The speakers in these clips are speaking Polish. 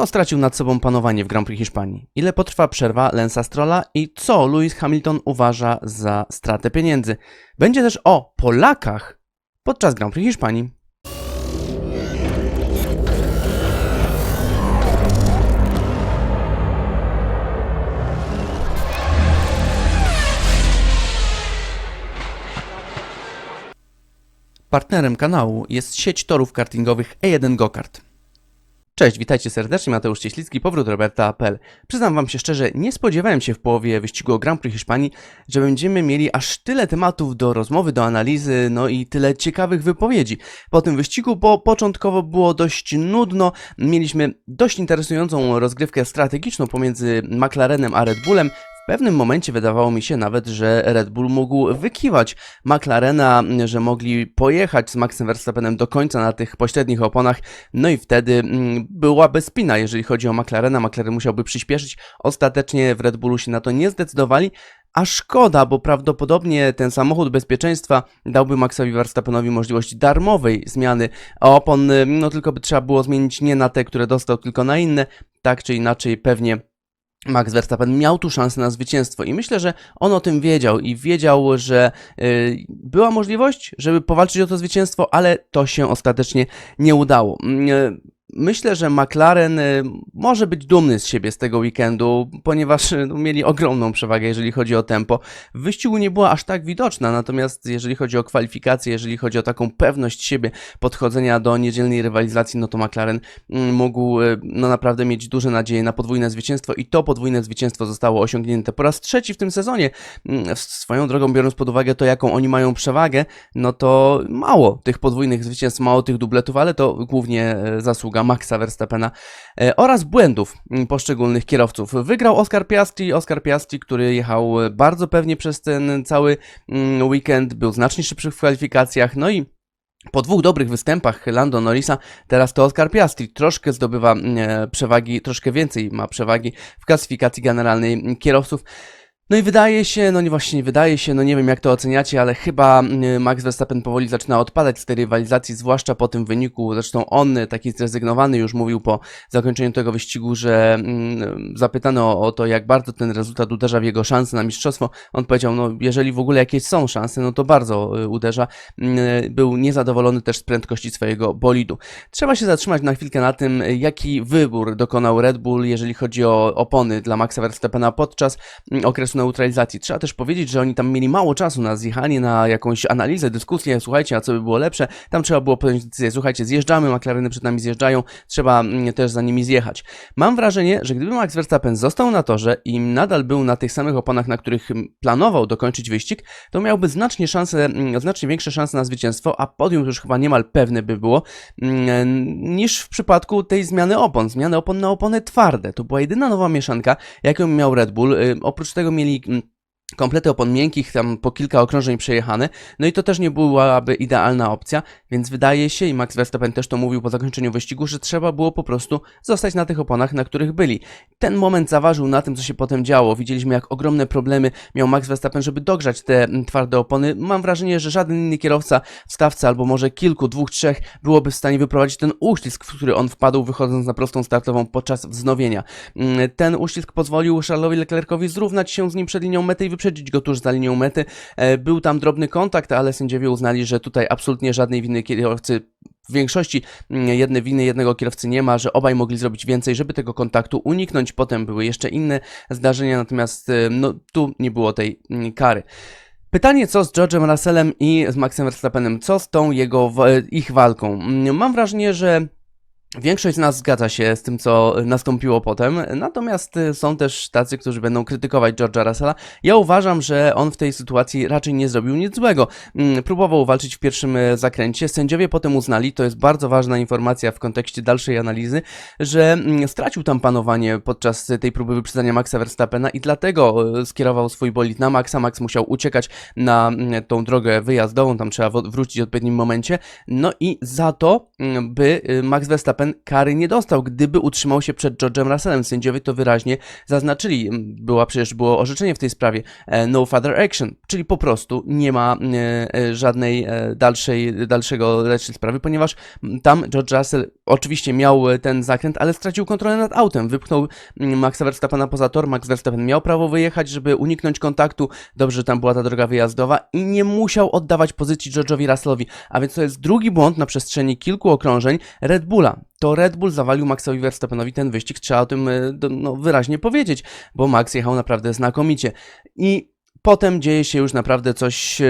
Kto stracił nad sobą panowanie w Grand Prix Hiszpanii? Ile potrwa przerwa Lensa Strolla i co Lewis Hamilton uważa za stratę pieniędzy? Będzie też o Polakach podczas Grand Prix Hiszpanii. Partnerem kanału jest sieć torów kartingowych E1 Gokart. Cześć, witajcie serdecznie, Mateusz Cieślicki, powrót Roberta.pl. Przyznam wam się szczerze, nie spodziewałem się w połowie wyścigu o Grand Prix Hiszpanii, że będziemy mieli aż tyle tematów do rozmowy, do analizy, no i tyle ciekawych wypowiedzi. Po tym wyścigu, bo początkowo było dość nudno, mieliśmy dość interesującą rozgrywkę strategiczną pomiędzy McLarenem a Red Bullem, pewnym momencie wydawało mi się nawet, że Red Bull mógł wykiwać McLarena, że mogli pojechać z Maxem Verstappenem do końca na tych pośrednich oponach, no i wtedy mm, byłaby spina, jeżeli chodzi o McLarena. McLaren musiałby przyspieszyć. Ostatecznie w Red Bullu się na to nie zdecydowali. A szkoda, bo prawdopodobnie ten samochód bezpieczeństwa dałby Maxowi Verstappenowi możliwość darmowej zmiany opon, no tylko by trzeba było zmienić nie na te, które dostał, tylko na inne. Tak czy inaczej, pewnie Max Verstappen miał tu szansę na zwycięstwo i myślę, że on o tym wiedział i wiedział, że y, była możliwość, żeby powalczyć o to zwycięstwo, ale to się ostatecznie nie udało. Myślę, że McLaren y, może być dumny z siebie z tego weekendu, ponieważ y, no, mieli ogromną przewagę, jeżeli chodzi o tempo. W wyścigu nie była aż tak widoczna, natomiast jeżeli chodzi o kwalifikacje, jeżeli chodzi o taką pewność siebie podchodzenia do niedzielnej rywalizacji, no to McLaren mm, mógł y, no naprawdę mieć duże nadzieje na podwójne zwycięstwo i to podwójne zwycięstwo zostało osiągnięte po raz trzeci w tym sezonie. Mm, Swoją drogą, biorąc pod uwagę to, jaką oni mają przewagę, no to mało tych podwójnych zwycięstw, mało tych dubletów, ale to głównie e, zasługa Maxa Verstappena e, oraz błędów mm, poszczególnych kierowców. Wygrał Oscar Piastri, Oscar Piastri, który jechał bardzo pewnie przez ten cały mm, weekend, był znacznie szybszy w kwalifikacjach, no i po dwóch dobrych występach Lando Norrisa, teraz to Oscar Piastri troszkę zdobywa mm, e, przewagi, troszkę więcej ma przewagi w klasyfikacji generalnej kierowców. No i wydaje się, no nie właśnie wydaje się, no nie wiem jak to oceniacie, ale chyba mm, Max Verstappen powoli zaczyna odpadać z tej rywalizacji, zwłaszcza po tym wyniku. Zresztą on, taki zrezygnowany, już mówił po zakończeniu tego wyścigu, że mm, zapytano o, to, jak bardzo ten rezultat uderza w jego szanse na mistrzostwo. On powiedział, no jeżeli w ogóle jakieś są szanse, no to bardzo y, uderza. Mm, Był niezadowolony też z prędkości swojego bolidu. Trzeba się zatrzymać na chwilkę na tym, jaki wybór dokonał Red Bull, jeżeli chodzi o opony dla Maxa Verstappena podczas mm, okresu neutralizacji. Trzeba też powiedzieć, że oni tam mieli mało czasu na zjechanie, na jakąś analizę, dyskusję, słuchajcie, a co by było lepsze. Tam trzeba było podjąć decyzję, słuchajcie, zjeżdżamy, McLareny przed nami zjeżdżają, trzeba mm, też za nimi zjechać. Mam wrażenie, że gdyby Max Verstappen został na torze i nadal był na tych samych oponach, na których mm, planował dokończyć wyścig, to miałby znacznie szanse, mm, znacznie większe szanse na zwycięstwo, a podium już chyba niemal pewne by było, niż w przypadku tej zmiany opon. Zmiany opon na opony twarde. To była jedyna nowa mieszanka, jaką miał Red Bull. Y, Oprócz tego mieli mm, komplety opon miękkich, tam po kilka okrążeń przejechane, no i to też nie byłaby idealna opcja, więc wydaje się, i Max Verstappen też to mówił po zakończeniu wyścigu, że trzeba było po prostu zostać na tych oponach, na których byli. Ten moment zaważył na tym, co się potem działo. Widzieliśmy, jak ogromne problemy miał Max Verstappen, żeby dogrzać te mm, twarde opony. Mam wrażenie, że żaden inny kierowca w stawce, albo może kilku, dwóch, trzech, byłoby w stanie wyprowadzić ten uścisk, w który on wpadł, wychodząc na prostą startową podczas wznowienia. Mm, Ten uścisk pozwolił Charlesowi Leclercowi zrównać się z nim przed linią mety i wyprzedzić go tuż za linią mety. E, Był tam drobny kontakt, ale sędziowie uznali, że tutaj absolutnie żadnej winy kierowcy w większości mm, jednej winy jednego kierowcy nie ma, że obaj mogli zrobić więcej, żeby tego kontaktu uniknąć. Potem były jeszcze inne zdarzenia, natomiast e, no, tu nie było tej mm, kary. Pytanie, co z George'em Russellem i z Maxem Verstappenem, co z tą jego, ich walką? Mm, Mam wrażenie, że Większość z nas zgadza się z tym, co nastąpiło potem, natomiast y, są też tacy, którzy będą krytykować George'a Russella. Ja uważam, że on w tej sytuacji raczej nie zrobił nic złego. Mm, Próbował walczyć w pierwszym y, zakręcie. Sędziowie potem uznali, to jest bardzo ważna informacja w kontekście dalszej analizy, że mm, stracił tam panowanie podczas tej próby wyprzedzania Maxa Verstappena i dlatego y, skierował swój bolid na Maxa. Max musiał uciekać na mm, tą drogę wyjazdową, tam trzeba wrócić w odpowiednim momencie. No i za to, by Max Verstappen Verstappen kary nie dostał, gdyby utrzymał się przed George'em Russellem. Sędziowie to wyraźnie zaznaczyli. Mm, Była przecież było orzeczenie w tej sprawie. e, No further action, czyli po prostu nie ma e, e, żadnej dalszej, dalszego dalszej sprawy, ponieważ mm, tam George Russell oczywiście miał ten zakręt, ale stracił kontrolę nad autem. Wypchnął mm, Maxa Verstappena poza tor. Max Verstappen miał prawo wyjechać, żeby uniknąć kontaktu. Dobrze, że tam była ta droga wyjazdowa i nie musiał oddawać pozycji George'owi Russellowi. A więc to jest drugi błąd na przestrzeni kilku okrążeń Red Bulla. To Red Bull zawalił Maxowi Verstappenowi ten wyścig, trzeba o tym e, no, wyraźnie powiedzieć, bo Max jechał naprawdę znakomicie. I potem dzieje się już naprawdę coś.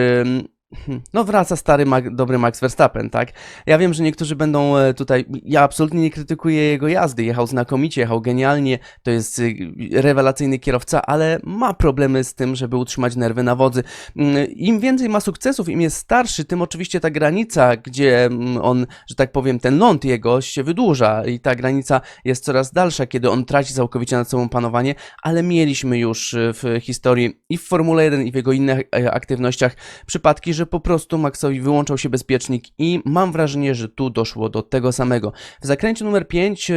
Hmm, No, wraca stary, dobry Max Verstappen, tak? Ja wiem, że niektórzy będą e, tutaj. Ja absolutnie nie krytykuję jego jazdy. Jechał znakomicie, jechał genialnie. To jest y, rewelacyjny kierowca, ale ma problemy z tym, żeby utrzymać nerwy na wodzy. Mm, Im więcej ma sukcesów, im jest starszy, tym oczywiście ta granica, gdzie mm, on, że tak powiem, ten ląd jego się wydłuża i ta granica jest coraz dalsza, kiedy on traci całkowicie nad sobą panowanie, ale mieliśmy już y, w historii i w Formule 1 i w jego innych e, aktywnościach przypadki, że po prostu Maxowi wyłączał się bezpiecznik i mam wrażenie, że tu doszło do tego samego. W zakręcie numer 5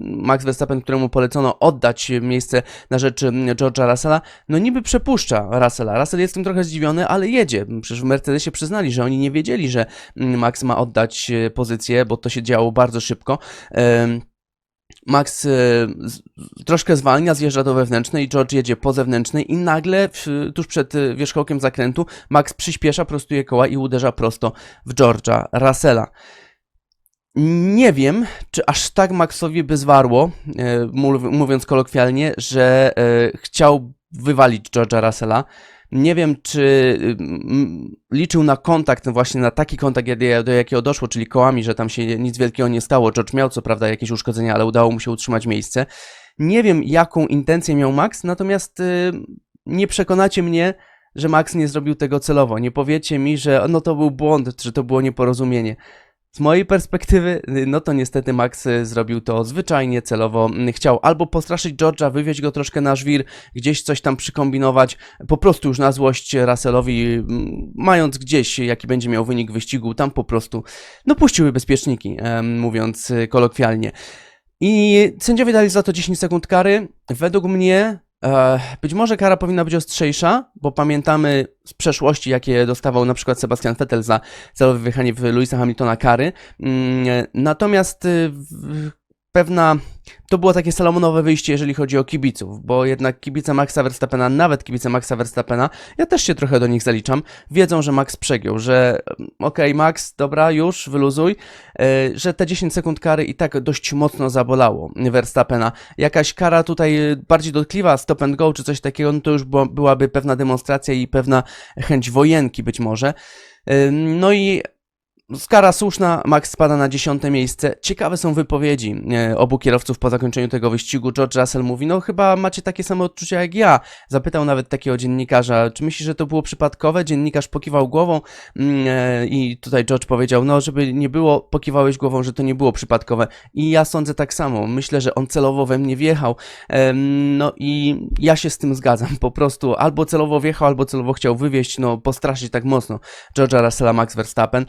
Max Verstappen, któremu polecono oddać miejsce na rzecz George'a Russella, no niby przepuszcza Russella. Russell jest tym trochę zdziwiony, ale jedzie. Przecież w Mercedesie przyznali, że oni nie wiedzieli, że Max ma oddać e, pozycję, bo to się działo bardzo szybko. Max e, z- troszkę zwalnia, zjeżdża do wewnętrznej, George jedzie po zewnętrznej i nagle w, tuż przed e, wierzchołkiem zakrętu Max przyspiesza, prostuje koła i uderza prosto w George'a Russella. Nie wiem, czy aż tak Maxowi by zwarło, mów- mówiąc kolokwialnie, że e, chciał wywalić George'a Russella. Nie wiem, czy mm, liczył na kontakt, właśnie na taki kontakt, do jakiego doszło, czyli kołami, że tam się nic wielkiego nie stało. George miał co prawda jakieś uszkodzenia, ale udało mu się utrzymać miejsce. Nie wiem, jaką intencję miał Max, natomiast y, nie przekonacie mnie, że Max nie zrobił tego celowo. Nie powiecie mi, że no to był błąd, że to było nieporozumienie. Z mojej perspektywy, no to niestety Max y, zrobił to zwyczajnie, celowo. y, Chciał albo postraszyć George'a, wywieźć go troszkę na żwir, gdzieś coś tam przykombinować, po prostu już na złość Russellowi, mm, mając gdzieś, jaki będzie miał wynik wyścigu, tam po prostu, no puściły bezpieczniki, mówiąc y, kolokwialnie. I sędziowie dali za to 10 sekund kary. Według mnie być może kara powinna być ostrzejsza, bo pamiętamy z przeszłości, jakie dostawał na przykład Sebastian Vettel za celowe wjechanie w Louisa Hamiltona kary. Mm, Natomiast y, pewna. To było takie salomonowe wyjście, jeżeli chodzi o kibiców, bo jednak kibice Maxa Verstappena, nawet kibice Maxa Verstappena, ja też się trochę do nich zaliczam, wiedzą, że Max przegiął, że mm, okej, Max, dobra, już, wyluzuj, e, że te 10 sekund kary i tak dość mocno zabolało Verstappena. Jakaś kara tutaj bardziej dotkliwa, stop and go czy coś takiego, no to już była, byłaby pewna demonstracja i pewna chęć wojenki być może. E, No i Skara słuszna, Max spada na dziesiąte miejsce. Ciekawe są wypowiedzi e, obu kierowców po zakończeniu tego wyścigu. George Russell mówi, no chyba macie takie same odczucia jak ja. Zapytał nawet takiego dziennikarza, czy myślisz, że to było przypadkowe? Dziennikarz pokiwał głową mm, e, i tutaj George powiedział, no żeby nie było, pokiwałeś głową, że to nie było przypadkowe. I ja sądzę tak samo. Myślę, że on celowo we mnie wjechał. No i ja się z tym zgadzam. Po prostu albo celowo wjechał, albo celowo chciał wywieźć, no postraszyć tak mocno George'a Russella, Max Verstappen.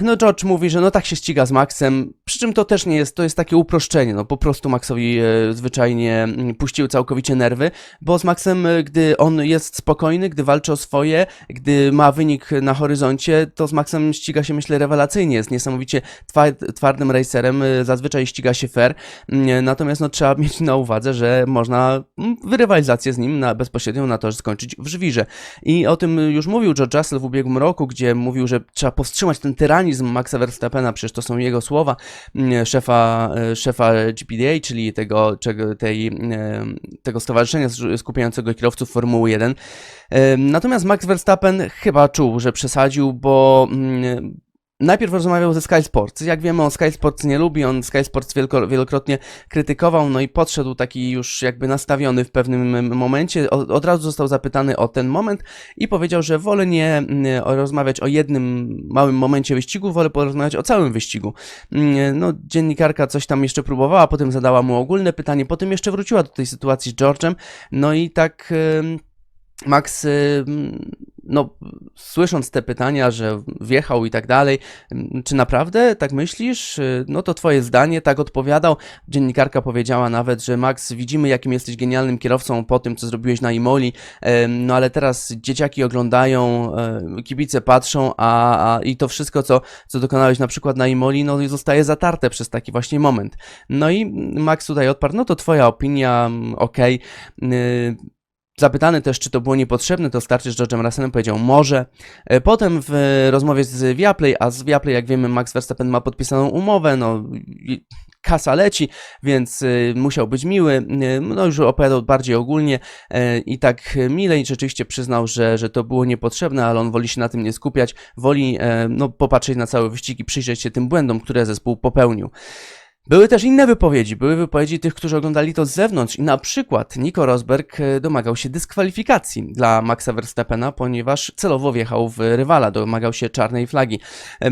No George mówi, że no tak się ściga z Maxem, przy czym to też nie jest, to jest takie uproszczenie, no po prostu Maxowi e, zwyczajnie mm, puściły całkowicie nerwy, bo z Maxem, e, gdy on jest spokojny, gdy walczy o swoje, gdy ma wynik na horyzoncie, to z Maxem ściga się myślę rewelacyjnie, jest niesamowicie twa- twardym racerem, e, zazwyczaj ściga się fair, Mm, natomiast no trzeba mieć na uwadze, że można mm, rywalizację z nim na, bezpośrednio na to skończyć w żwirze. I o tym już mówił George Russell w ubiegłym roku, gdzie mówił, że trzeba powstrzymać ten tyranizm Maxa Verstappena, przecież to są jego słowa, mm, szefa, e, szefa GPDA, czyli tego, czego, tej, e, tego stowarzyszenia sk- skupiającego kierowców Formuły 1. E, Natomiast Max Verstappen chyba czuł, że przesadził, bo mm, Najpierw rozmawiał ze Sky Sports. Jak wiemy, on Sky Sports nie lubi, on Sky Sports wielokrotnie krytykował, no i podszedł taki już jakby nastawiony w pewnym momencie. Od, razu został zapytany o ten moment i powiedział, że wolę nie mm, rozmawiać o jednym małym momencie wyścigu, wolę porozmawiać o całym wyścigu. Mm, No, dziennikarka coś tam jeszcze próbowała, potem zadała mu ogólne pytanie, potem jeszcze wróciła do tej sytuacji z George'em, no i tak... ym, Max ym, no, słysząc te pytania, że wjechał i tak dalej, czy naprawdę tak myślisz? Y, No to twoje zdanie, tak odpowiadał. Dziennikarka powiedziała nawet, że Max, widzimy jakim jesteś genialnym kierowcą po tym, co zrobiłeś na Imoli, no ale teraz dzieciaki oglądają, e, kibice patrzą, a, a i to wszystko, co, co dokonałeś na przykład na Imoli, no zostaje zatarte przez taki właśnie moment. No i Max tutaj odparł, no to twoja opinia, mm, okej. Y, Zapytany też, czy to było niepotrzebne, to starczy z George'em Russelem powiedział może. E, Potem w rozmowie z Viaplay, a z Viaplay, jak wiemy, Max Verstappen ma podpisaną umowę, no kasa leci, więc y, musiał być miły. No już opowiadał bardziej ogólnie e, i tak milej rzeczywiście przyznał, że, że to było niepotrzebne, ale on woli się na tym nie skupiać, woli e, no, popatrzeć na cały wyścig i przyjrzeć się tym błędom, które zespół popełnił. Były też inne wypowiedzi, były wypowiedzi tych, którzy oglądali to z zewnątrz i na przykład Nico Rosberg e, domagał się dyskwalifikacji dla Maxa Verstappena, ponieważ celowo wjechał w rywala, domagał się czarnej flagi. E,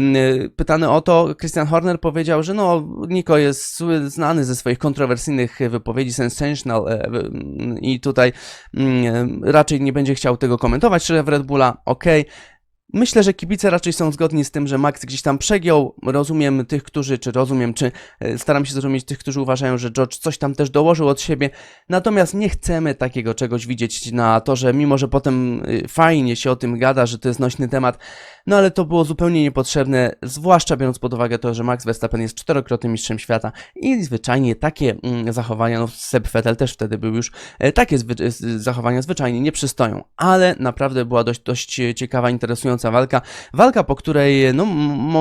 Pytany o to, Christian Horner powiedział, że no, Nico jest znany ze swoich kontrowersyjnych wypowiedzi, sensational e, w- mm, i tutaj mm, raczej nie będzie chciał tego komentować, szef Red Bulla, okej, Myślę, że kibice raczej są zgodni z tym, że Max gdzieś tam przegiął. Rozumiem tych, którzy, czy rozumiem, czy e, staram się zrozumieć tych, którzy uważają, że George coś tam też dołożył od siebie. Natomiast nie chcemy takiego czegoś widzieć na to, że mimo, że potem y, fajnie się o tym gada, że to jest nośny temat, no ale to było zupełnie niepotrzebne, zwłaszcza biorąc pod uwagę to, że Max Verstappen jest czterokrotnym mistrzem świata i zwyczajnie takie mm, zachowania, no Seb Vettel też wtedy był już, e, takie zwy- zachowania zwyczajnie nie przystoją. Ale naprawdę była dość, dość ciekawa, interesująca walka. Walka, po której no,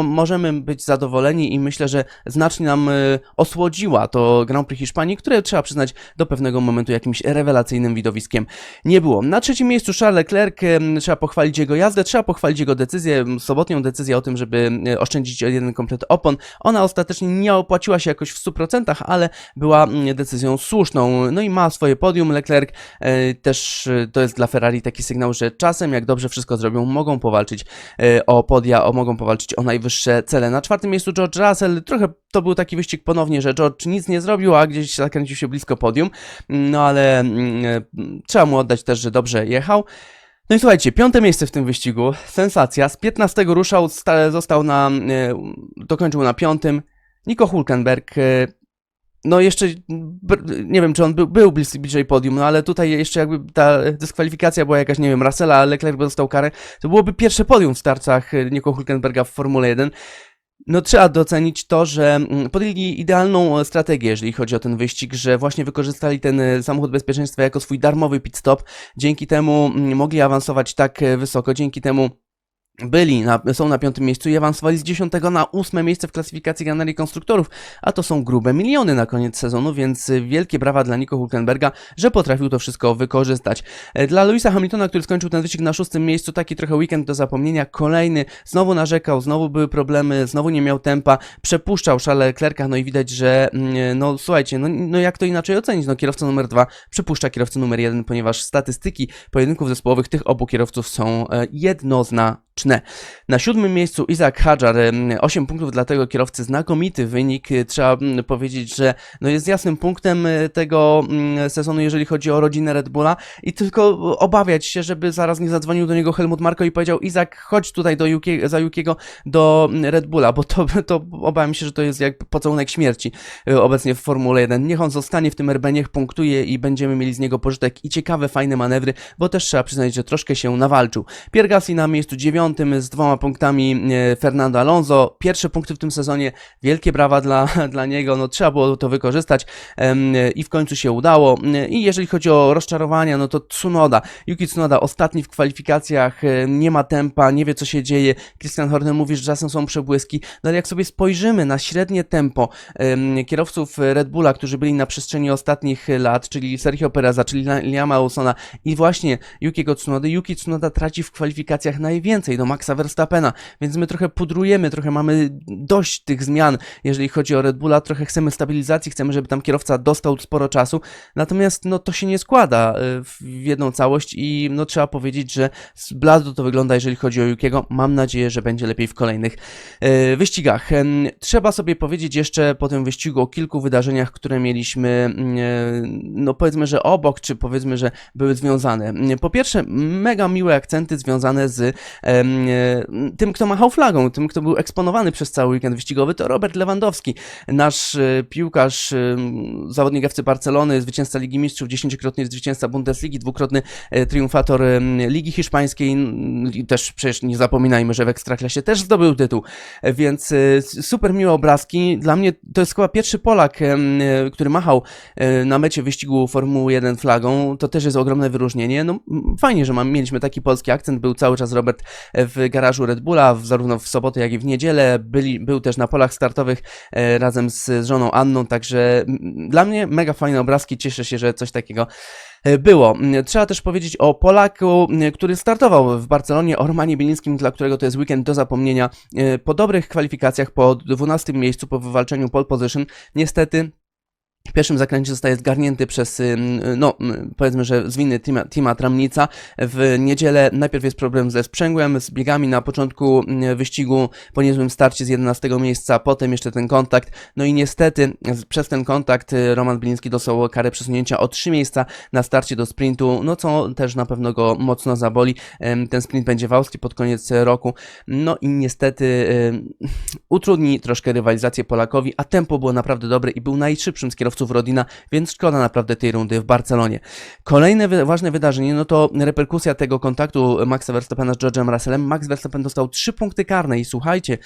możemy być zadowoleni i myślę, że znacznie nam e, osłodziła to Grand Prix Hiszpanii, które trzeba przyznać do pewnego momentu jakimś rewelacyjnym widowiskiem nie było. Na trzecim miejscu Charles Leclerc, trzeba pochwalić jego jazdę, trzeba pochwalić jego decyzję, sobotnią decyzję o tym, żeby e, oszczędzić jeden komplet opon. Ona ostatecznie nie opłaciła się jakoś w 100%, ale była decyzją słuszną. No i ma swoje podium Leclerc, e, też e, to jest dla Ferrari taki sygnał, że czasem jak dobrze wszystko zrobią, mogą powalczyć e, o podia, o, mogą powalczyć o najwyższe cele. Na czwartym miejscu George Russell, trochę to był taki wyścig ponownie, że George nic nie zrobił, a gdzieś zakręcił się blisko podium, no ale mm, e, trzeba mu oddać też, że dobrze jechał. No i słuchajcie, piąte miejsce w tym wyścigu, sensacja, z 15 ruszał, sta- został na, e, dokończył na piątym, Nico Hulkenberg, no jeszcze, nie wiem czy on był, był bliżej podium, no ale tutaj jeszcze jakby ta dyskwalifikacja była jakaś, nie wiem, Russella, a Leclerc by dostał karę, to byłoby pierwsze podium w starcach Nico Hulkenberga w Formule 1. No trzeba docenić to, że mm, podjęli idealną e, strategię, jeżeli chodzi o ten wyścig, że właśnie wykorzystali ten e, samochód bezpieczeństwa jako swój darmowy pit stop. Dzięki temu mm, mogli awansować tak e, wysoko, dzięki temu byli na, są na piątym miejscu i awansowali z dziesiątego na ósme miejsce w klasyfikacji Galerii Konstruktorów, a to są grube miliony na koniec sezonu, więc wielkie brawa dla Nico Hulkenberga, że potrafił to wszystko wykorzystać. E, Dla Louisa Hamiltona, który skończył ten wyścig na szóstym miejscu, taki trochę weekend do zapomnienia, kolejny, znowu narzekał, znowu były problemy, znowu nie miał tempa, przepuszczał szale Leclerca, no i widać, że mm, no słuchajcie, no, no jak to inaczej ocenić, no kierowca numer dwa przepuszcza kierowcę numer jeden, ponieważ statystyki pojedynków zespołowych tych obu kierowców są e, jednoznaczne. Na siódmym miejscu Isaac Hadjar, em, 8 punktów dla tego kierowcy, znakomity wynik. Trzeba powiedzieć, że no jest jasnym punktem e, tego sezonu, jeżeli chodzi o rodzinę Red Bulla i tylko obawiać się, żeby zaraz nie zadzwonił do niego Helmut Marko i powiedział Izak, chodź tutaj do Yuki, za Yukiego do Red Bulla, bo to, to obawiam się, że to jest jak pocałunek śmierci e, obecnie w Formule 1. Niech on zostanie w tym RB, niech punktuje i będziemy mieli z niego pożytek i ciekawe, fajne manewry, bo też trzeba przyznać, że troszkę się nawalczył. Pierre Gasly na miejscu dziewiątym z dwoma punktami e, Fernando Alonso. Pierwsze punkty w tym sezonie, wielkie brawa dla, dla niego, no trzeba było to wykorzystać i w końcu się udało. E, I jeżeli chodzi o rozczarowania, no to Tsunoda, Yuki Tsunoda ostatni w kwalifikacjach, e, nie ma tempa, nie wie co się dzieje. Christian Horner mówi, że czasem są przebłyski, no ale jak sobie spojrzymy na średnie tempo em, kierowców Red Bulla, którzy byli na przestrzeni ostatnich lat, czyli Sergio Pereza, czyli Liama Lawsona i właśnie Yukiego Tsunody, Yuki Tsunoda traci w kwalifikacjach najwięcej więcej do Maxa Verstappena, więc my trochę pudrujemy, trochę mamy dość tych zmian, jeżeli chodzi o Red Bulla, trochę chcemy stabilizacji, chcemy, żeby tam kierowca dostał sporo czasu, natomiast no to się nie składa y, w jedną całość i no trzeba powiedzieć, że z blado to wygląda, jeżeli chodzi o Yukiego, mam nadzieję, że będzie lepiej w kolejnych y, wyścigach. Em, Trzeba sobie powiedzieć jeszcze po tym wyścigu o kilku wydarzeniach, które mieliśmy, mm, e, no powiedzmy, że obok, czy powiedzmy, że były związane. Po pierwsze, mega miłe akcenty związane z e, tym, kto machał flagą, tym, kto był eksponowany przez cały weekend wyścigowy, to Robert Lewandowski, nasz e, piłkarz, e, zawodnik FC Barcelony, zwycięzca Ligi Mistrzów, dziesięciokrotny zwycięzca Bundesligi, dwukrotny e, triumfator Ligi Hiszpańskiej, i też przecież nie zapominajmy, że w Ekstraklasie też zdobył tytuł, E, więc e, super miłe obrazki. Dla mnie to jest chyba pierwszy Polak, e, który machał e, na mecie wyścigu Formuły 1 flagą. To też jest ogromne wyróżnienie. No, fajnie, że mieliśmy taki polski akcent. Był cały czas Robert e, w garażu Red Bulla, w, zarówno w sobotę, jak i w niedzielę. Byli, był też na polach startowych e, razem z, żoną Anną, także m, dla mnie mega fajne obrazki. Cieszę się, że coś takiego e, było. Trzeba też powiedzieć o Polaku, który startował w Barcelonie, o Romanie Bielińskim, dla którego to jest weekend do zapomnienia. E, Po dobrych kwalifikacjach, po 12 miejscu, po wywalczeniu pole position, niestety w pierwszym zakręcie zostaje zgarnięty przez, ym, no powiedzmy, że z winy Tima, Tramnica. W niedzielę najpierw jest problem ze sprzęgłem, z biegami na początku wyścigu po niezłym starcie z 11 miejsca, potem jeszcze ten kontakt. No i niestety przez ten kontakt y, Roman Biliński dostał karę przesunięcia o 3 miejsca na starcie do sprintu, no co też na pewno go mocno zaboli. Ten sprint będzie w Austrii pod koniec y, roku. No i niestety ym, utrudni troszkę rywalizację Polakowi, a tempo było naprawdę dobre i był najszybszym z kierowców Rodina, więc szkoda naprawdę tej rundy w Barcelonie. Kolejne wy- ważne wydarzenie, no to reperkusja tego kontaktu Maxa Verstappena z George'em Russellem. Max Verstappen dostał 3 punkty karne i słuchajcie,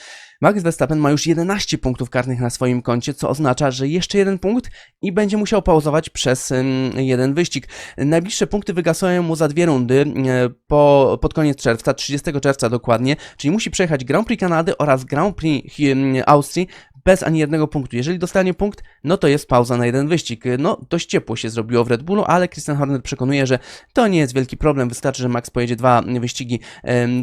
Max Verstappen ma już 11 punktów karnych na swoim koncie, co oznacza, że jeszcze jeden punkt i będzie musiał pauzować przez ym, jeden wyścig. Najbliższe punkty wygasają mu za dwie rundy e, po, pod koniec czerwca, 30 czerwca dokładnie, czyli musi przejechać Grand Prix Kanady oraz Grand Prix ym, Austrii bez ani jednego punktu. Jeżeli dostanie punkt, no to jest pauza na jeden wyścig. No, dość ciepło się zrobiło w Red Bullu, ale Christian Horner przekonuje, że to nie jest wielki problem, wystarczy, że Max pojedzie dwa wyścigi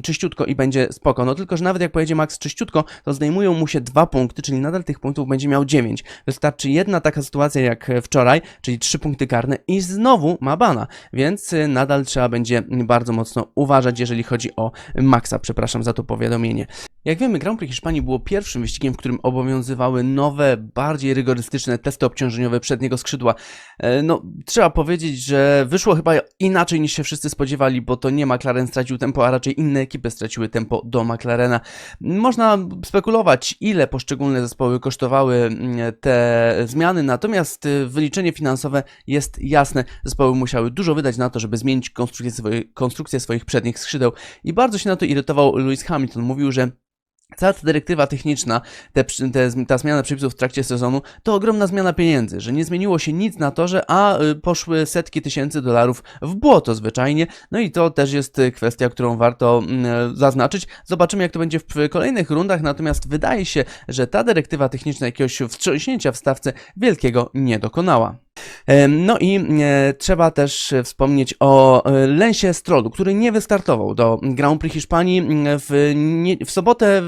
czyściutko i będzie spoko. No tylko, że nawet jak pojedzie Max czyściutko, to zdejmują mu się dwa punkty, czyli nadal tych punktów będzie miał dziewięć. Wystarczy jedna taka sytuacja jak wczoraj, czyli trzy punkty karne i znowu ma bana, więc y, nadal trzeba będzie bardzo mocno uważać, jeżeli chodzi o Maxa. Przepraszam za to powiadomienie. Jak wiemy, Grand Prix Hiszpanii było pierwszym wyścigiem, w którym obowiązywały nowe, bardziej rygorystyczne testy obciążeniowe przedniego skrzydła. E, No, trzeba powiedzieć, że wyszło chyba inaczej niż się wszyscy spodziewali, bo to nie McLaren stracił tempo, a raczej inne ekipy straciły tempo do McLarena. Można spekulować, ile poszczególne zespoły kosztowały mm, te zmiany, natomiast y, wyliczenie finansowe jest jasne. Zespoły musiały dużo wydać na to, żeby zmienić konstrukcję, swoje, konstrukcję swoich przednich skrzydeł i bardzo się na to irytował Lewis Hamilton. Mówił, że Cała ta dyrektywa techniczna, te, te, ta zmiana przepisów w trakcie sezonu, to ogromna zmiana pieniędzy, że nie zmieniło się nic na to, że a y, poszły setki tysięcy dolarów w błoto zwyczajnie. No i to też jest y, kwestia, którą warto mm, zaznaczyć. Zobaczymy, jak to będzie w kolejnych rundach, natomiast wydaje się, że ta dyrektywa techniczna jakiegoś wstrząśnięcia w stawce wielkiego nie dokonała. No i e, trzeba też wspomnieć o e, Lensie Strollu, który nie wystartował do Grand Prix Hiszpanii w, nie, w sobotę.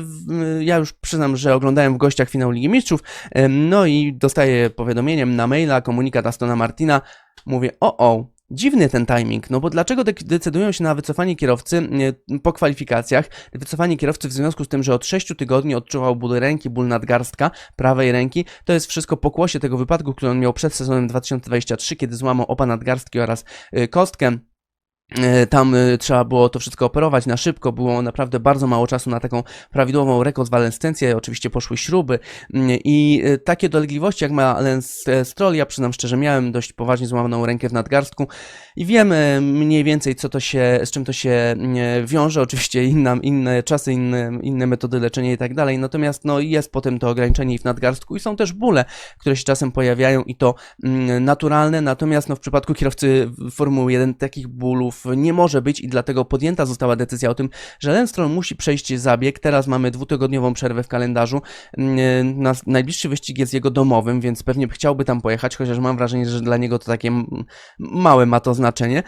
Ja już przyznam, że oglądałem w gościach finał Ligi Mistrzów, no i dostaję powiadomieniem na maila komunikat Astona Martina. Mówię, o o, Dziwny ten timing, no bo dlaczego decydują się na wycofanie kierowcy po kwalifikacjach? Wycofanie kierowcy w związku z tym, że od 6 tygodni odczuwał ból ręki, ból nadgarstka prawej ręki. To jest wszystko pokłosie tego wypadku, który on miał przed sezonem 2023, kiedy złamał oba nadgarstki oraz y, kostkę. Y, Tam y, trzeba było to wszystko operować na szybko, było naprawdę bardzo mało czasu na taką prawidłową rekonwalescencję, oczywiście poszły śruby. Mm, i y, takie dolegliwości jak ma e, Stroll, ja przyznam szczerze, miałem dość poważnie złamaną rękę w nadgarstku i wiemy mniej więcej co to się, z czym to się mm, wiąże, oczywiście inna, inne czasy, inne, inne metody leczenia i tak dalej, natomiast no jest potem to ograniczenie w nadgarstku i są też bóle, które się czasem pojawiają i to mm, naturalne, natomiast no, w przypadku kierowcy Formuły 1 takich bólów nie może być i dlatego podjęta została decyzja o tym, że Lance Stroll musi przejść zabieg. Teraz mamy dwutygodniową przerwę w kalendarzu. Mm, najbliższy wyścig jest jego domowym, więc pewnie chciałby tam pojechać, chociaż mam wrażenie, że dla niego to takie małe ma to znaczenie.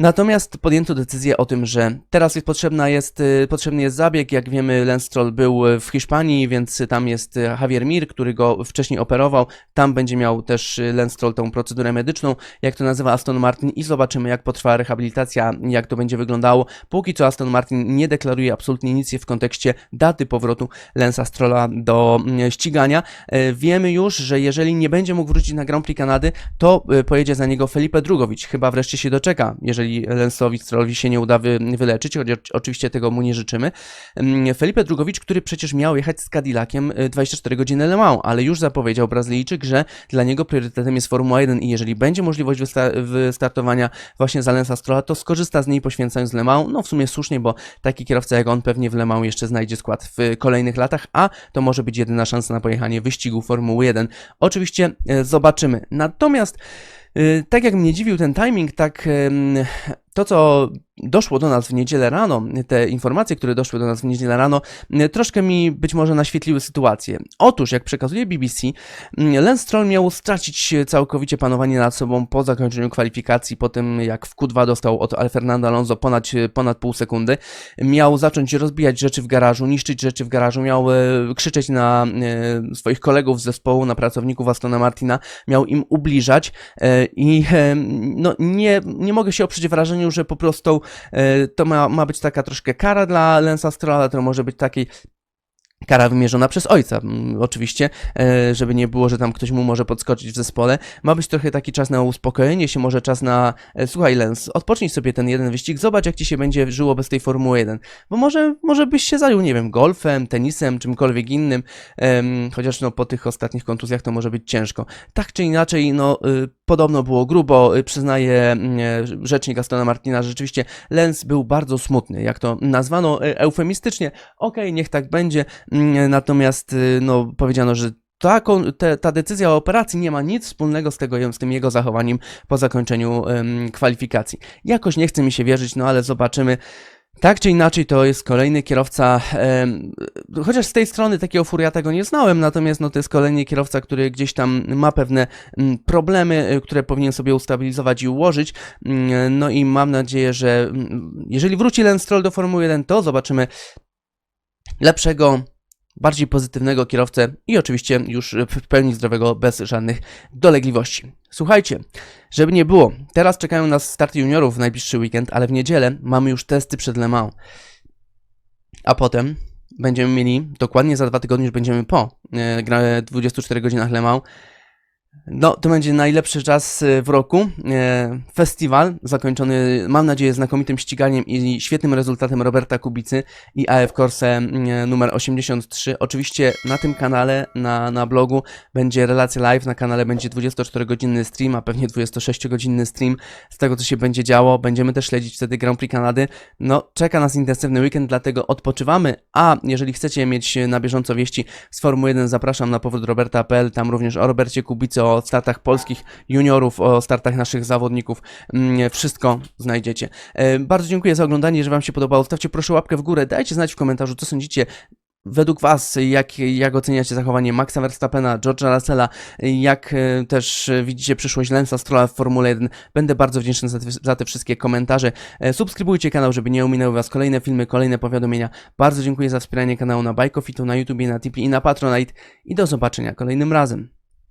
Natomiast podjęto decyzję o tym, że teraz jest potrzebna jest, y, potrzebny jest zabieg. Jak wiemy, Lance Stroll był y, w Hiszpanii, więc tam jest y, Javier Mir, który go wcześniej operował. Tam będzie miał też Lance Stroll tą procedurę medyczną, jak to nazywa Aston Martin i zobaczymy, jak potrwa rehabilitacja, jak to będzie wyglądało. Póki co Aston Martin nie deklaruje absolutnie nic w kontekście daty powrotu Lensa Strolla do mm, ścigania. Wiemy już, że jeżeli nie będzie mógł wrócić na Grand Prix Kanady, to pojedzie za niego Felipe Drugowicz. Chyba wreszcie się doczeka, jeżeli Lensowi Strollowi się nie uda wy, wyleczyć, choć oczy- oczywiście tego mu nie życzymy. Mm, Felipe Drugowicz, który przecież miał jechać z Cadillaciem y, 24 godziny Le Mans, ale już zapowiedział Brazylijczyk, że dla niego priorytetem jest Formuła 1 i jeżeli będzie możliwość wysta- wystartowania właśnie za Lensa Strolla, to skorzysta z niej poświęcając Le Mans. No w sumie słusznie, bo taki kierowca jak on pewnie w Le Mans jeszcze znajdzie skład w kolejnych latach, a to może być jedyna szansa na pojechanie wyścigu Formuły 1. Oczywiście e, zobaczymy. Natomiast tak jak mnie dziwił ten timing, tak to, co doszło do nas w niedzielę rano, te informacje, które doszły do nas w niedzielę rano, m, troszkę mi być może naświetliły sytuację. Otóż, jak przekazuje BBC, m, Lance Stroll miał stracić całkowicie panowanie nad sobą po zakończeniu kwalifikacji, po tym jak w Q2 dostał od Fernando Alonso ponad, ponad pół sekundy. Miał zacząć rozbijać rzeczy w garażu, niszczyć rzeczy w garażu, miał e, krzyczeć na e, swoich kolegów z zespołu, na pracowników Astona Martina, miał im ubliżać e, i no, nie, nie mogę się oprzeć wrażeniu, że po prostu to ma, ma być taka troszkę kara dla Lensa Strolla, to może być taki Kara wymierzona przez ojca, oczywiście, e, żeby nie było, że tam ktoś mu może podskoczyć w zespole. Ma być trochę taki czas na uspokojenie się, może czas na. e, Słuchaj, Lens, odpocznij sobie ten jeden wyścig, zobacz, jak ci się będzie żyło bez tej Formuły 1. Bo może, może byś się zajął, nie wiem, golfem, tenisem, czymkolwiek innym, chociaż no po tych ostatnich kontuzjach to może być ciężko. Tak czy inaczej, no y, podobno było grubo, y, przyznaje y, rzecznik Astona Martina, że rzeczywiście Lens był bardzo smutny, jak to nazwano y, eufemistycznie. Okej, niech tak będzie. Mm, Natomiast y, no, powiedziano, że ta, ta decyzja o operacji nie ma nic wspólnego z, tego, z tym jego zachowaniem po zakończeniu kwalifikacji. Jakoś nie chce mi się wierzyć, no ale zobaczymy. Tak czy inaczej, to jest kolejny kierowca, em, chociaż z tej strony takiego furiata go nie znałem, natomiast no, to jest kolejny kierowca, który gdzieś tam ma pewne mm, problemy, y, które powinien sobie ustabilizować i ułożyć. Mm, No i mam nadzieję, że mm, jeżeli wróci Lance Stroll do Formuły 1, to zobaczymy lepszego, bardziej pozytywnego kierowcę i oczywiście już w pełni zdrowego, bez żadnych dolegliwości. Słuchajcie, żeby nie było, teraz czekają nas starty juniorów w najbliższy weekend, ale w niedzielę mamy już testy przed Le Mans. A potem będziemy mieli, dokładnie za dwa tygodnie już będziemy po e, gra- 24 godzinach Le Mans, no, to będzie najlepszy czas e, w roku. E, Festiwal zakończony, mam nadzieję, znakomitym ściganiem i świetnym rezultatem Roberta Kubicy i AF Corse e, numer 83. Oczywiście na tym kanale, na, na blogu będzie relacja live, na kanale będzie 24-godzinny stream, a pewnie 26-godzinny stream z tego, co się będzie działo. Będziemy też śledzić wtedy Grand Prix Kanady. No, czeka nas intensywny weekend, dlatego odpoczywamy, a jeżeli chcecie mieć na bieżąco wieści z Formuły 1, zapraszam na powrót Roberta.pl, tam również o Robercie Kubicy, o startach polskich juniorów, o startach naszych zawodników, mm, wszystko znajdziecie. E, Bardzo dziękuję za oglądanie, jeżeli Wam się podobało, stawcie proszę łapkę w górę, dajcie znać w komentarzu, co sądzicie Według Was, jak, jak oceniacie zachowanie Maxa Verstappena, George'a Russella, jak e, też e, widzicie przyszłość Lensa Strolla w Formule 1, będę bardzo wdzięczny za te, za te wszystkie komentarze. Subskrybujcie kanał, żeby nie ominęły Was kolejne filmy, kolejne powiadomienia. Bardzo dziękuję za wspieranie kanału na Bajkofitu, na YouTubie, na Tipeee i na Patronite i do zobaczenia kolejnym razem.